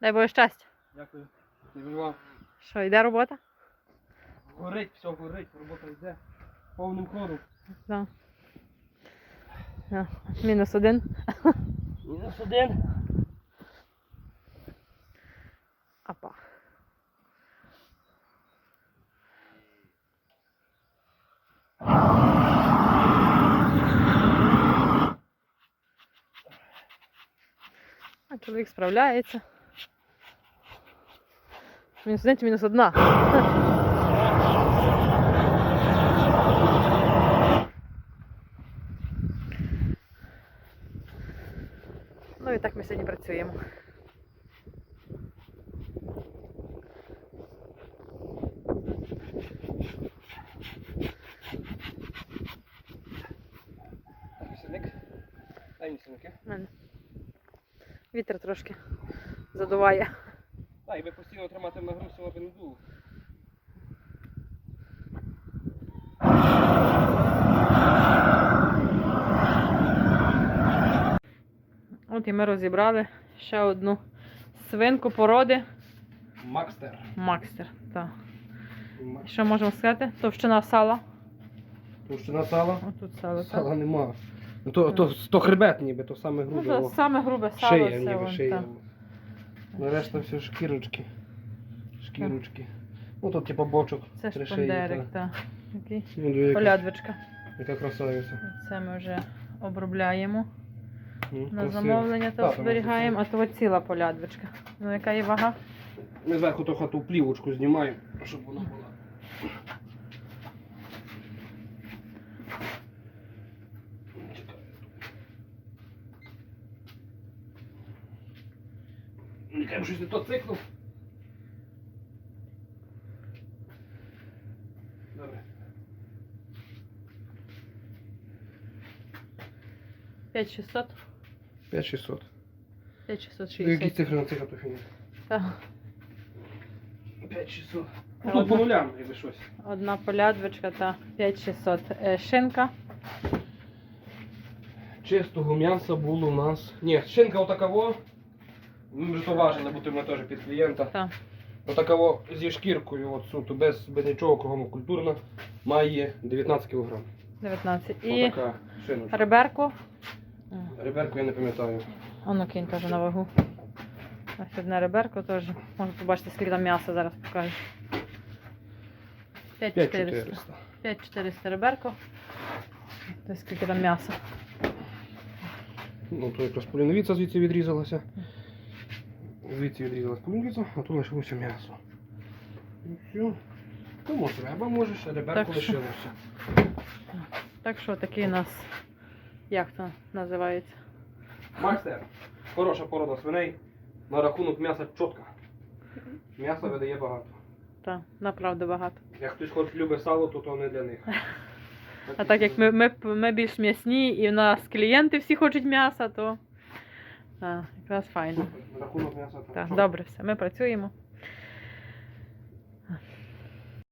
Дай Боже щастя. Дякую. Вам. Що, йде робота? Горить, все горить, робота йде. Повним ходом. Да. Да. Мінус один. Мінус один. Апа. А чоловік справляється. Мінус один мінус одна. Ну і так ми сьогодні працюємо. Вітер трошки задуває. Так, якби постійно тримати на гру, воно б. От і ми розібрали ще одну свинку породи Макстер. Макстер. Так. Що можемо сказати? Товщина сала. Товщина сала. Отут сало. Сала Так. нема. Ну то, то, то хребет ніби, то саме Ну, грубе. то о. саме грубе сало. Шия це ніби, вон, шия. так. Ну решта все шкірочки. Шкірочки. Ну тут типа бочок. Це шпандерик, так. Та. Полядвичка. яка красавиця. Це ми вже обробляємо. Ну, На красиво. замовлення то зберігаємо, а то ціла полядвичка. Ну яка її вага? Ми зверху трохи ту плівочку знімаємо, щоб вона була. Нехай щось не то цикнув. Добре. 5600? 5600. 5660. Ну, Які цифри на цих автофіні? Так. 5600. Та Ну, тут по нулям, якби щось. Одна полядвичка та 5600. Е, Шинка. Чистого м'яса було у нас. Ні, шинка отакаво. То важили, бо теж під клієнта. Так. Отакаво зі шкіркою, от суто, без, без нічого, кругом культурно, має 19 кг. 19. І Отака шиночка. реберку. Реберку я не пам'ятаю. Оно кинь теж на вагу. Ось одне реберко теж. Можна побачити, скільки там м'яса зараз покажу. 5400. 5400. 5400 реберко. Ось скільки там м'яса. Ну, то якраз поліновіця звідси відрізалася. Звідси відрізалась поліновіця, а тут лишилося м'ясо. І все. Тому треба, може, ще реберку Так що- лишилося. Так що такий у нас, як це називається? Макстер, хороша порода свиней. На рахунок м'яса чітка. М'ясо видає багато. Так, направду багато. Як хтось хоч любить сало, то то не для них. А так як ми, ми, ми більш м'ясні і в нас клієнти всі хочуть м'яса, то так, якраз файно. Рахунок м'яса Так, добре все. Ми працюємо.